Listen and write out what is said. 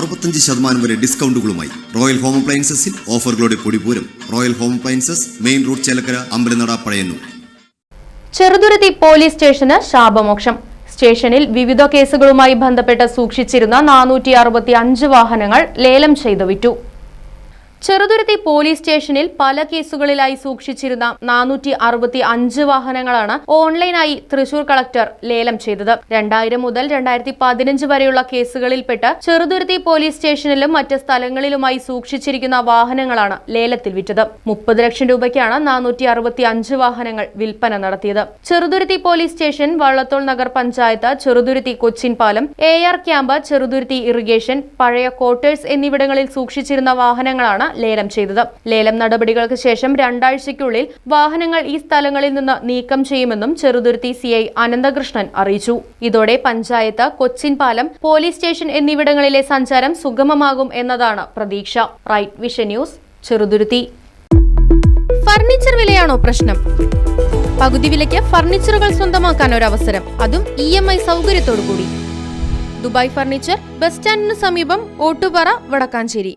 അറുപത്തഞ്ച് ശതമാനം വരെ ഡിസ്കൗണ്ടുകളുമായി റോയൽ ഹോം അപ്ലയൻസസിൽ ഓഫറുകളുടെ പൊടിപൂരം royal home appliances main road Chelakkara Ambalanada Pazhayannur. Cheruthuruthy police സ്റ്റേഷന് ശാപമോക്ഷം. സ്റ്റേഷനിൽ വിവിധ കേസുകളുമായി ബന്ധപ്പെട്ട് സൂക്ഷിച്ചിരുന്ന നാനൂറ്റി വാഹനങ്ങൾ ലേലം ചെയ്തു വിറ്റു ചെറുതുരുത്തി പോലീസ് സ്റ്റേഷനിൽ പല കേസുകളിലായി സൂക്ഷിച്ചിരുന്ന നാനൂറ്റി അറുപത്തി അഞ്ച് വാഹനങ്ങളാണ് ഓൺലൈനായി തൃശൂർ കളക്ടർ ലേലം ചെയ്തത്. രണ്ടായിരം മുതൽ രണ്ടായിരത്തി പതിനഞ്ച് വരെയുള്ള കേസുകളിൽപ്പെട്ട് ചെറുതുരുത്തി പോലീസ് സ്റ്റേഷനിലും മറ്റ് സ്ഥലങ്ങളിലുമായി സൂക്ഷിച്ചിരിക്കുന്ന വാഹനങ്ങളാണ് ലേലത്തിൽ വിറ്റത്. മുപ്പത് ലക്ഷം രൂപയ്ക്കാണ് നാനൂറ്റി അറുപത്തി അഞ്ച് വാഹനങ്ങൾ വിൽപ്പന നടത്തിയത്. ചെറുതുരുത്തി പോലീസ് സ്റ്റേഷൻ വള്ളത്തോൾ നഗർ പഞ്ചായത്ത് ചെറുതുരുത്തി കൊച്ചിൻ പാലം A R camp Cheruthuruthy irrigation പഴയ ക്വാർട്ടേഴ്സ് എന്നിവിടങ്ങളിൽ സൂക്ഷിച്ചിരുന്ന വാഹനങ്ങളാണ് ലേലം ചെയ്തത്. ലേലം നടപടികൾക്ക് ശേഷം രണ്ടാഴ്ചയ്ക്കുള്ളിൽ വാഹനങ്ങൾ ഈ സ്ഥലങ്ങളിൽ നിന്ന് നീക്കം ചെയ്യുമെന്നും ചെറുതുരുത്തി സി ഐ അനന്തകൃഷ്ണൻ അറിയിച്ചു. ഇതോടെ പഞ്ചായത്ത് കൊച്ചിൻ പാലം പോലീസ് സ്റ്റേഷൻ എന്നിവിടങ്ങളിലെ സഞ്ചാരം സുഗമമാകും എന്നതാണ് പ്രതീക്ഷ. Right vision news Cheruthuruthy. Furniture വിലയാണോ പ്രശ്നം? പകുതി വിലയ്ക്ക് ഫർണിച്ചറുകൾ സ്വന്തമാക്കാൻ ഒരു അവസരം അതും ഇ എം ഐ സൗകര്യത്തോടു കൂടി ദുബായ് ഫർണിച്ചർ ബസ് സ്റ്റാൻഡിന് സമീപം ഓട്ടുപാറ വടക്കാഞ്ചേരി.